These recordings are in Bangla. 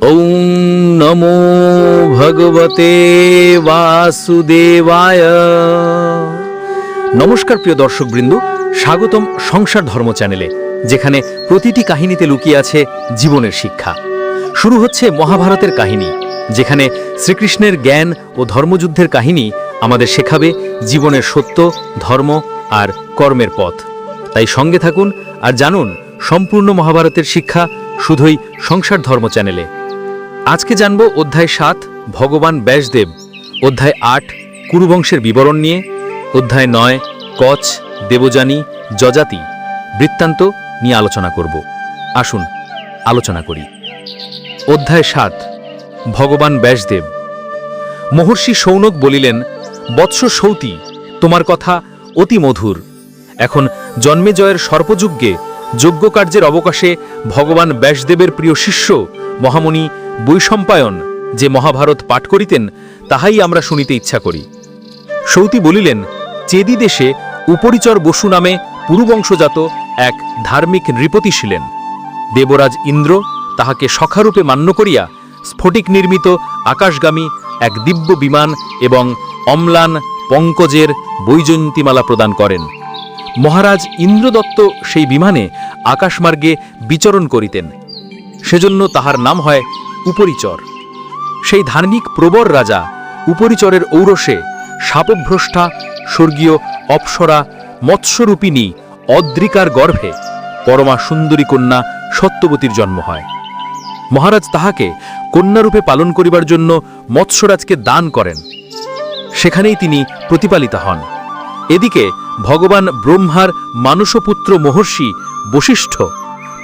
ॐ নমো ভগবতে বাসুদেবায় নমস্কার প্রিয় দর্শকবৃন্দ, স্বাগতম সংসার ধর্ম চ্যানেলে, যেখানে প্রতিটি কাহিনীতে লুকিয়ে আছে জীবনের শিক্ষা। শুরু হচ্ছে মহাভারতের কাহিনী, যেখানে শ্রীকৃষ্ণের জ্ঞান ও ধর্মযুদ্ধের কাহিনী আমাদের শেখাবে জীবনের সত্য, ধর্ম আর কর্মের পথ। তাই সঙ্গে থাকুন আর জানুন, সম্পূর্ণ মহাভারতের শিক্ষা শুধুই সংসার ধর্ম চ্যানেলে। আজকে জানব অধ্যায় সাত, ভগবান ব্যাসদেব। অধ্যায় আট, কুরুবংশের বিবরণ নিয়ে। অধ্যায় নয়, কচ, দেবযানী, যজাতি। বৃত্তান্ত নিয়ে আলোচনা করব। আসুন, আলোচনা করি। অধ্যায় সাত, ভগবান ব্যাসদেব। মহর্ষি সৌনক বলিলেন, বৎস সৌতি, তোমার কথা অতি মধুর। এখন জন্মে জন্মেজয়ের সর্পযুগ্যে যজ্ঞকার্যের অবকাশে ভগবান ব্যাসদেবের প্রিয় শিষ্য মহামণি বৈশম্পায়ন যে মহাভারত পাঠ করিতেন, তাহাই আমরা শুনিতে ইচ্ছা করি। সৌতি বলিলেন, চেদি দেশে উপরিচর বসু নামে পুরুবংশজাত এক ধার্মিক নৃপতি ছিলেন। দেবরাজ ইন্দ্র তাহাকে সখারূপে মান্য করিয়া স্ফটিক নির্মিত আকাশগামী এক দিব্য বিমান এবং অম্লান পঙ্কজের বৈজয়ন্তীমালা প্রদান করেন। মহারাজ ইন্দ্রদত্ত সেই বিমানে আকাশমার্গে বিচরণ করিতেন। সেজন্য তাহার নাম হয় উপরিচর। সেই ধার্মিক প্রবর রাজা উপরিচরের ঔরসে শাপভ্রষ্টা, স্বর্গীয় অপ্সরা, মৎস্যরূপিণী অদ্রিকার গর্ভে পরমা সুন্দরী কন্যা সত্যবতীর জন্ম হয়। মহারাজ তাহাকে কন্যারূপে পালন করিবার জন্য মৎস্যরাজকে দান করেন। সেখানেই তিনি প্রতিপালিত হন। এদিকে ভগবান ব্রহ্মার মানসপুত্র মহর্ষি বশিষ্ঠ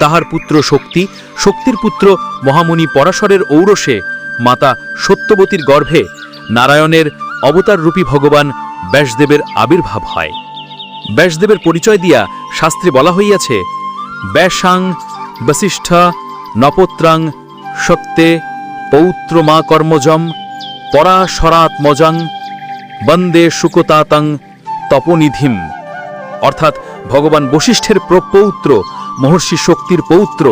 তাহার পুত্র শক্তি, শক্তির পুত্র মহামুনি পরাশরের ঔরসে, মাতা সত্যবতীর গর্ভে নারায়ণের অবতাররূপী ভগবান ব্যাসদেবের আবির্ভাব হয়। ব্যাসদেবের পরিচয় দিয়া শাস্ত্রে বলা হইয়াছে, ব্যাসাং বশিষ্ঠ নপত্রাং সত্যে পৌত্র মা কর্মজম পরাশরাত্মজং বন্দে শুকতাতং তপনিধিম। অর্থাৎ ভগবান বশিষ্ঠের প্রপৌত্র মহর্ষি শক্তির পৌত্র,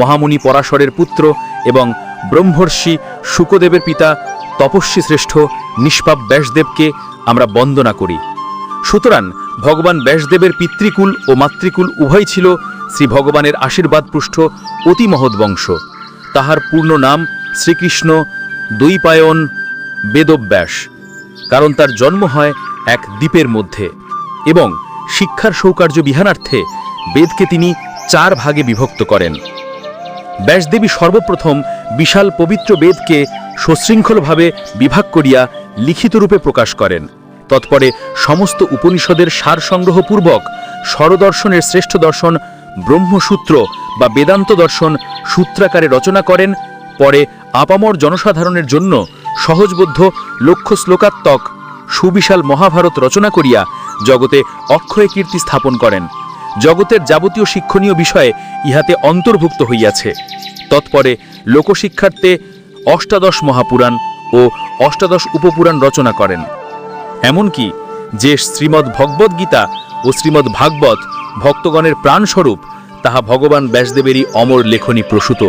মহামুনি পরাশরের পুত্র এবং ব্রহ্মর্ষি শুকদেবের পিতা তপস্বী শ্রেষ্ঠ নিষ্পাপ ব্যাসদেবকে আমরা বন্দনা করি। সুতরাং ভগবান ব্যাসদেবের পিতৃকুল ও মাতৃকুল উভয় ছিল শ্রী ভগবানের আশীর্বাদপুষ্ট অতি মহৎ বংশ। তাহার পূর্ণ নাম শ্রীকৃষ্ণ দৈপায়ন বেদব্যাস, কারণ তার জন্ম হয় এক দ্বীপের মধ্যে এবং শিক্ষার সৌকার্য বিহানার্থে বেদকে তিনি চার ভাগে বিভক্ত করেন। ব্যাসদেবী সর্বপ্রথম বিশাল পবিত্র বেদকে সশৃঙ্খলভাবে বিভাগ করিয়া লিখিত রূপে প্রকাশ করেন। তৎপরে সমস্ত উপনিষদের সার সংগ্রহপূর্বক স্বরদর্শনের শ্রেষ্ঠ দর্শন ব্রহ্মসূত্র বা বেদান্ত দর্শন সূত্রাকারে রচনা করেন। পরে আপামর জনসাধারণের জন্য সহজবোধ্য লক্ষ্য শ্লোকাত্মক সুবিশাল মহাভারত রচনা করিয়া জগতে অক্ষয় কীর্তি স্থাপন করেন। জগতের যাবতীয় শিক্ষণীয় বিষয়ে ইহাতে অন্তর্ভুক্ত হইয়াছে। তৎপরে লোকশিক্ষার্থে অষ্টাদশ মহাপুরাণ ও অষ্টাদশ উপপুরাণ রচনা করেন। এমনকি যে শ্রীমদ্ ভগবদ্গীতা ও শ্রীমদ্ ভাগবত ভক্তগণের প্রাণস্বরূপ, তাহা ভগবান ব্যাসদেবেরই অমর লেখনী প্রসূত।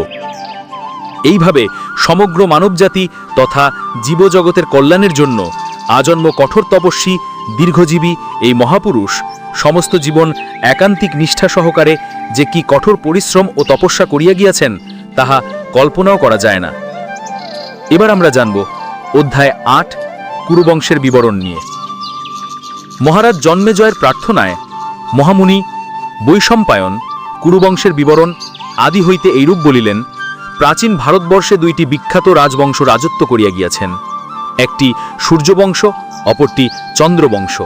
এইভাবে সমগ্র মানবজাতি তথা জীবজগতের কল্যাণের জন্য আজন্ম কঠোর তপস্বী, দীর্ঘজীবী এই মহাপুরুষ সমস্ত জীবন একান্তিক নিষ্ঠা সহকারে যে কি কঠোর পরিশ্রম ও তপস্যা করিয়া গিয়াছেন, তাহা কল্পনাও করা যায় না। এবার আমরা জানব অধ্যায় আট, কুরুবংশের বিবরণ নিয়ে। মহারাজ জন্মেজয়ের প্রার্থনায় মহামুনি বৈশম্পায়ন কুরুবংশের বিবরণ আদি হইতে এইরূপ বলিলেন, প্রাচীন ভারতবর্ষে দুইটি বিখ্যাত রাজবংশ রাজত্ব করিয়া গিয়াছেন। একটি সূর্যবংশ, অপরটি চন্দ্রবংশ।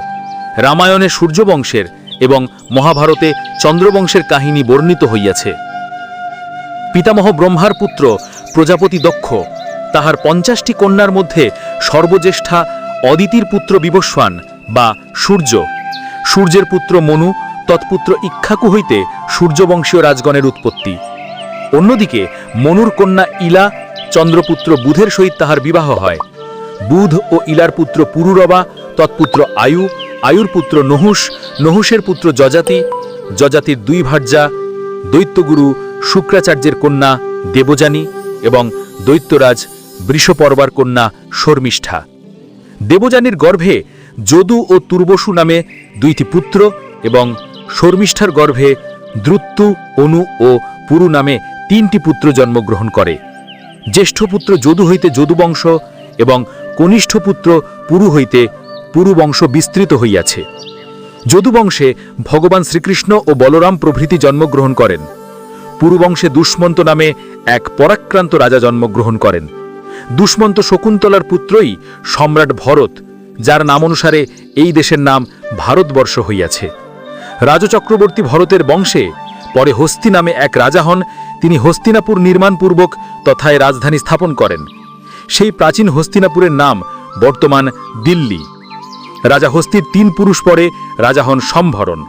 রামায়ণে সূর্যবংশের এবং মহাভারতে চন্দ্রবংশের কাহিনী বর্ণিত হইয়াছে। পিতামহ ব্রহ্মার পুত্র প্রজাপতি দক্ষ, তাহার পঞ্চাশটি কন্যার মধ্যে সর্বজ্যেষ্ঠা অদিতির পুত্র বিবস্বান বা সূর্য। সূর্যের পুত্র মনু, তৎপুত্র ইক্ষাকু হইতে সূর্যবংশীয় রাজগণের উৎপত্তি। অন্যদিকে মনুর কন্যা ইলা, চন্দ্রপুত্র বুধের সহিত তাহার বিবাহ হয়। বুধ ও ইলার পুত্র পুরুরবা, তৎপুত্র আয়ু আয়ুর পুত্র নহুষ নহুষের পুত্র যজাতি, যজাতির দুই ভার্যা, দৈত্যগুরু শুক্রাচার্যের কন্যা দেবযানী এবং দৈত্যরাজ বৃষপর্বার কন্যা শর্মিষ্ঠা। দেবযানীর গর্ভে যদু ও তুর্বসু নামে দুইটি পুত্র এবং শর্মিষ্ঠার গর্ভে দ্রুত্তু, অনু ও পুরু নামে তিনটি পুত্র জন্মগ্রহণ করে। জ্যেষ্ঠ পুত্র যদু হইতে যদুবংশ এবং কনিষ্ঠ পুত্র পুরু হইতে পুরুবংশ বিস্তৃত হইয়াছে। যদুবংশে ভগবান শ্রীকৃষ্ণ ও বলরাম প্রভৃতি জন্মগ্রহণ করেন। পুরুবংশে দুষ্মন্ত নামে এক পরাক্রান্ত রাজা জন্মগ্রহণ করেন। দুষ্মন্ত শকুন্তলার পুত্রই সম্রাট ভরত, যার নাম অনুসারে এই দেশের নাম ভারতবর্ষ হইয়াছে। রাজচক্রবর্তী ভরতের বংশে পরে হস্তি নামে এক রাজা হন, তিনি হস্তিনাপুর নির্মাণপূর্বক তথায় রাজধানী স্থাপন করেন। সেই প্রাচীন হস্তিনাপুরের নাম বর্তমান দিল্লি। রাজা হস্তির তিন পুরুষ পরে রাজা হন সম্ভরণ।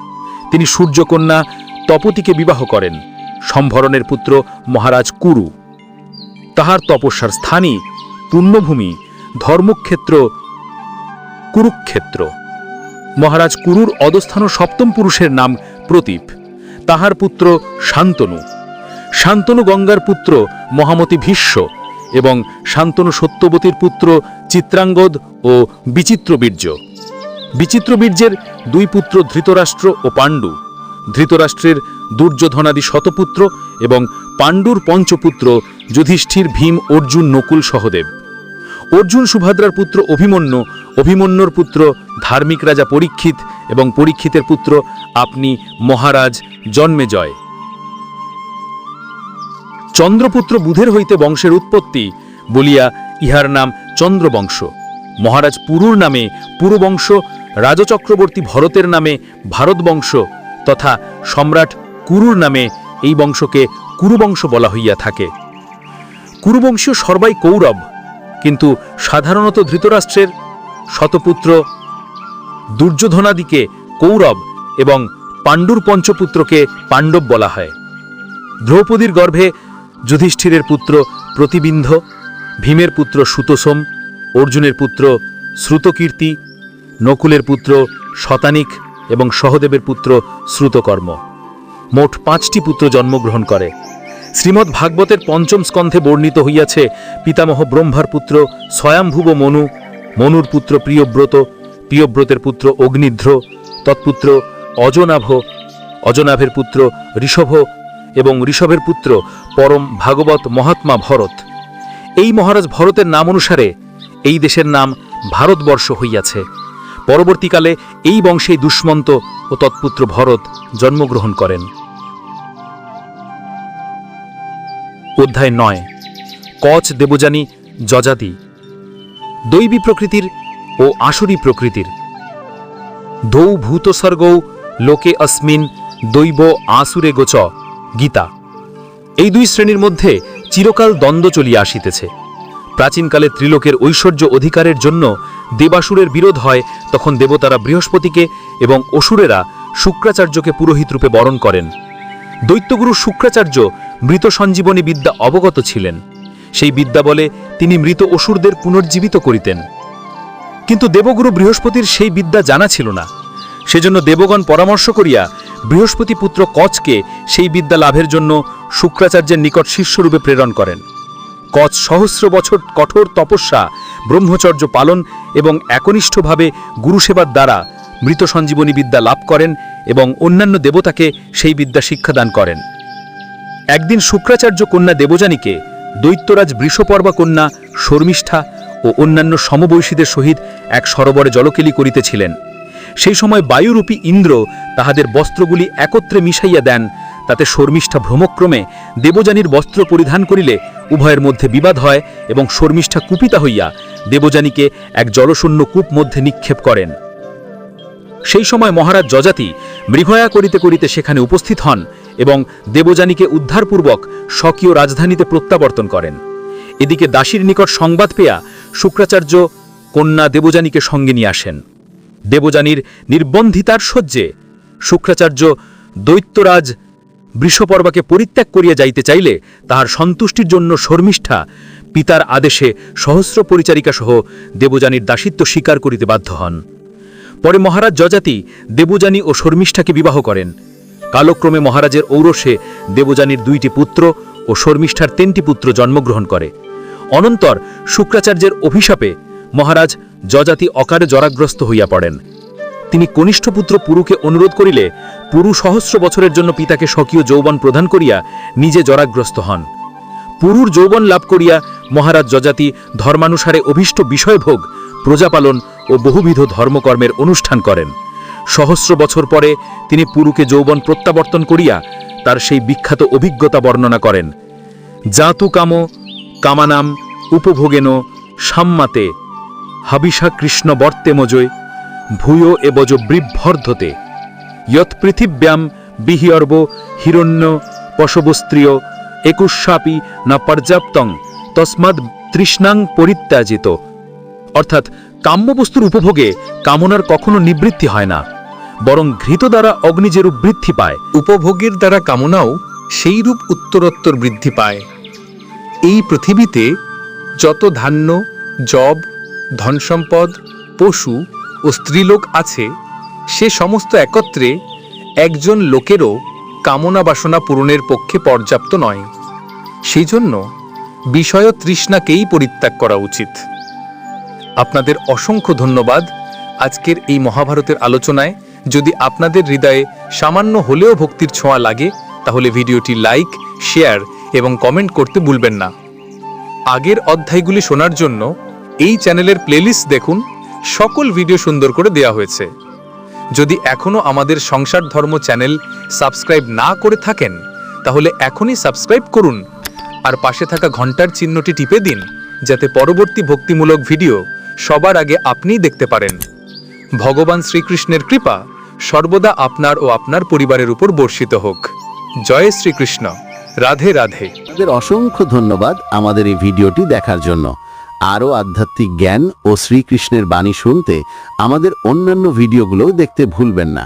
তিনি সূর্যকন্যা তপতিকে বিবাহ করেন। সম্ভরণের পুত্র মহারাজ কুরু। তাহার তপস্যার স্থানই পুণ্যভূমি ধর্মক্ষেত্র, কুরুক্ষেত্র। মহারাজ কুরুর অধস্থান সপ্তম পুরুষের নাম প্রতীপ। তাহার পুত্র শান্তনু। শান্তনু গঙ্গার পুত্র মহামতি ভীষ্ম এবং শান্তনু সত্যবতীর পুত্র চিত্রাঙ্গদ ও বিচিত্রবীর্য। বিচিত্রবীর্যের দুই পুত্র ধৃতরাষ্ট্র ও পাণ্ডু। ধৃতরাষ্ট্রের দুর্যোধনাদি শতপুত্র এবং পাণ্ডুর পঞ্চপুত্র যুধিষ্ঠির ভীম অর্জুন নকুল সহদেব। অর্জুন সুভদ্রার পুত্র অভিমন্যু, অভিমন্যুর পুত্র ধার্মিক রাজা পরীক্ষিত এবং পরীক্ষিতের পুত্র আপনি মহারাজ জন্মে জন্মেজয়। চন্দ্রপুত্র বুধের হইতে বংশের উৎপত্তি বলিয়া ইহার নাম চন্দ্রবংশ। মহারাজ পুরুর নামে পুরুবংশ রাজচক্রবর্তী ভরতের নামে ভারতবংশ তথা সম্রাট কুরুর নামে এই বংশকে কুরুবংশ বলা হইয়া থাকে। কুরুবংশীয় সর্বাই কৌরব, কিন্তু সাধারণত ধৃতরাষ্ট্রের শতপুত্র দুর্যোধনাদিকে কৌরব এবং পাণ্ডুর পঞ্চপুত্রকে পাণ্ডব বলা হয়। দ্রৌপদীর গর্ভে যুধিষ্ঠিরের পুত্র প্রতিবিন্ধ ভীমের পুত্র সুতোসম অর্জুনের পুত্র শ্রুতকীর্তি নকুলের পুত্র শতানিক এবং সহদেবের পুত্র শ্রুতকর্ম। মোট পাঁচটি পুত্র জন্মগ্রহণ করে। শ্রীমদ্ ভাগবতের পঞ্চম স্কন্ধে বর্ণিত হইয়াছে, পিতামহ ব্রহ্মার পুত্র স্বয়ম্ভুব মনু, মনুর পুত্র প্রিয়ব্রত, প্রিয়ব্রতের পুত্র অগ্নিধ্র, তৎপুত্র অজনাভ, অজনাভের পুত্র ঋষভ এবং ঋষভের পুত্র পরম ভাগবত মহাত্মা ভরত। এই মহারাজ ভরতের নাম অনুসারে এই দেশের নাম ভারতবর্ষ হইয়াছে। পরবর্তীকালে এই বংশেই দুষ্মন্ত ও তৎপুত্র ভরত জন্মগ্রহণ করেন। অধ্যায় নয়। কচ দেবযানী যজাতি। দৈবী প্রকৃতির ও আসুরী প্রকৃতির। দৌ ভূতসর্গৌ লোকে অস্মিন দৈব আসুরে গোচ গীতা। এই দুই শ্রেণির মধ্যে চিরকাল দ্বন্দ্ব চলিয়া আসিতেছে। প্রাচীনকালে ত্রিলোকের ঐশ্বর্য অধিকারের জন্য দেবাসুরের বিরোধ হয়, তখন দেবতারা বৃহস্পতিকে এবং অসুরেরা শুক্রাচার্যকে পুরোহিত রূপে বরণ করেন। দৈত্যগুরু শুক্রাচার্য মৃত সঞ্জীবনী বিদ্যা অবগত ছিলেন। সেই বিদ্যা বলে তিনি মৃত অসুরদের পুনর্জীবিত করিতেন। কিন্তু দেবগুরু বৃহস্পতির সেই বিদ্যা জানা ছিল না। সেজন্য দেবগণ পরামর্শ করিয়া বৃহস্পতি পুত্র কচকে সেই বিদ্যা লাভের জন্য শুক্রাচার্যের নিকট শিষ্যরূপে প্রেরণ করেন। কচ সহস্র বছর কঠোর তপস্যা ব্রহ্মচর্য পালন এবং একনিষ্ঠভাবে গুরুসেবার দ্বারা মৃত সঞ্জীবনী বিদ্যা লাভ করেন এবং অন্যান্য দেবতাকে সেই বিদ্যা শিক্ষাদান করেন। একদিন শুক্রাচার্য কন্যা দেবযানীকে দৈত্যরাজ বৃষপর্বা কন্যা শর্মিষ্ঠা ও অন্যান্য সমবয়সীদের সহিত এক সরোবরে জলকেলি করিতেছিলেন। সেই সময় বায়ুরূপী ইন্দ্র তাহাদের বস্ত্রগুলি একত্রে মিশাইয়া দেন, তাতে শর্মিষ্ঠা ভ্রমক্রমে দেবযানীর বস্ত্র পরিধান করিলে উভয়ের মধ্যে বিবাদ হয় এবং শর্মিষ্ঠা কুপিতা হইয়া দেবযানীকে এক জলশূন্য কূপ মধ্যে নিক্ষেপ করেন। সেই সময় মহারাজ যজাতি মৃগয়া করিতে করিতে সেখানে উপস্থিত হন এবং দেবযানীকে উদ্ধারপূর্বক স্বকীয় রাজধানীতে প্রত্যাবর্তন করেন। এদিকে দাসীর নিকট সংবাদ পেয়া শুক্রাচার্য কন্যা দেবযানীকে সঙ্গে নিয়ে আসেন। দেবযানীর নির্বন্ধিতার সহ্যে শুক্রাচার্য দৈত্যরাজ বৃষপর্বাকে পরিত্যাগ করিয়া যাইতে চাইলে তাহার সন্তুষ্টির জন্য শর্মিষ্ঠা পিতার আদেশে সহস্র পরিচারিকা সহ দেবযানীর দাসিত্ব স্বীকার করিতে বাধ্য হন। পরে মহারাজ যজাতি দেবযানী ও শর্মিষ্ঠাকে বিবাহ করেন। কালক্রমে মহারাজের ঔরসে দেবযানীর দুইটি পুত্র ও শর্মিষ্ঠার তিনটি পুত্র জন্মগ্রহণ করে। অনন্তর শুক্রাচার্যের অভিশাপে মহারাজ যজাতি অকারে জরাগ্রস্ত হইয়া পড়েন। তিনি কনিষ্ঠ পুত্র পুরুকে অনুরোধ করিলে পুরু সহস্র বছরের জন্য পিতাকে স্বকীয় যৌবন প্রদান করিয়া নিজে জরাগ্রস্ত হন। পুরুর যৌবন লাভ করিয়া মহারাজ যজাতি ধর্মানুসারে অভীষ্ট বিষয়ভোগ, প্রজাপালন ও বহুবিধ ধর্মকর্মের অনুষ্ঠান করেন। সহস্র বছর পরে তিনি পুরুকে যৌবন প্রত্যাবর্তন করিয়া তার সেই বিখ্যাত অভিজ্ঞতা বর্ণনা করেন। জাতু কাম কামানাম, উপভোগেন, সাম্মাতে, হাবিষা কৃষ্ণ বর্তেমজয় ভূয় এবজ বৃদ্ধর্ধতে ইয়ৎ পৃথিব্যাম বিহিয়র্ব হিরণ্য পশবস্ত্রিয় একুশাপি না পর্যাপ্তং তস্মাদ তৃষ্ণাং পরিত্যাজিত। অর্থাৎ কাম্যবস্তুর উপভোগে কামনার কখনো নিবৃত্তি হয় না, বরং ঘৃত দ্বারা অগ্নিজেরূপ বৃদ্ধি পায়। উপভোগের দ্বারা কামনাও সেইরূপ উত্তরোত্তর বৃদ্ধি পায়। এই পৃথিবীতে যত ধান্য, জব, ধনসম্পদ, পশু ও স্ত্রীলোক আছে, সে সমস্ত একত্রে একজন লোকেরও কামনা বাসনা পূরণের পক্ষে পর্যাপ্ত নয়। সেই জন্য বিষয় তৃষ্ণাকেই পরিত্যাগ করা উচিত। আপনাদের অসংখ্য ধন্যবাদ আজকের এই মহাভারতের আলোচনায়। যদি আপনাদের হৃদয়ে সামান্য হলেও ভক্তির ছোঁয়া লাগে, তাহলে ভিডিওটি লাইক, শেয়ার এবং কমেন্ট করতে ভুলবেন না। আগের অধ্যায়গুলি শোনার জন্য এই চ্যানেলের প্লেলিস্ট দেখুন, সকল ভিডিও সুন্দর করে দেওয়া হয়েছে। যদি এখনও আমাদের সংসার ধর্ম চ্যানেল সাবস্ক্রাইব না করে থাকেন, তাহলে এখনই সাবস্ক্রাইব করুন আর পাশে থাকা ঘণ্টার চিহ্নটি টিপে দিন, যাতে পরবর্তী ভক্তিমূলক ভিডিও সবার আগে আপনিই দেখতে পারেন। ভগবান শ্রীকৃষ্ণের কৃপা সর্বদা আপনার ও আপনার পরিবারের উপর বর্ষিত হোক। জয় শ্রীকৃষ্ণ। রাধে রাধে। আপনাদের অসংখ্য ধন্যবাদ আমাদের এই ভিডিওটি দেখার জন্য। আরও আধ্যাত্মিক জ্ঞান ও শ্রীকৃষ্ণের বাণী শুনতে আমাদের অন্যান্য ভিডিওগুলোও দেখতে ভুলবেন না।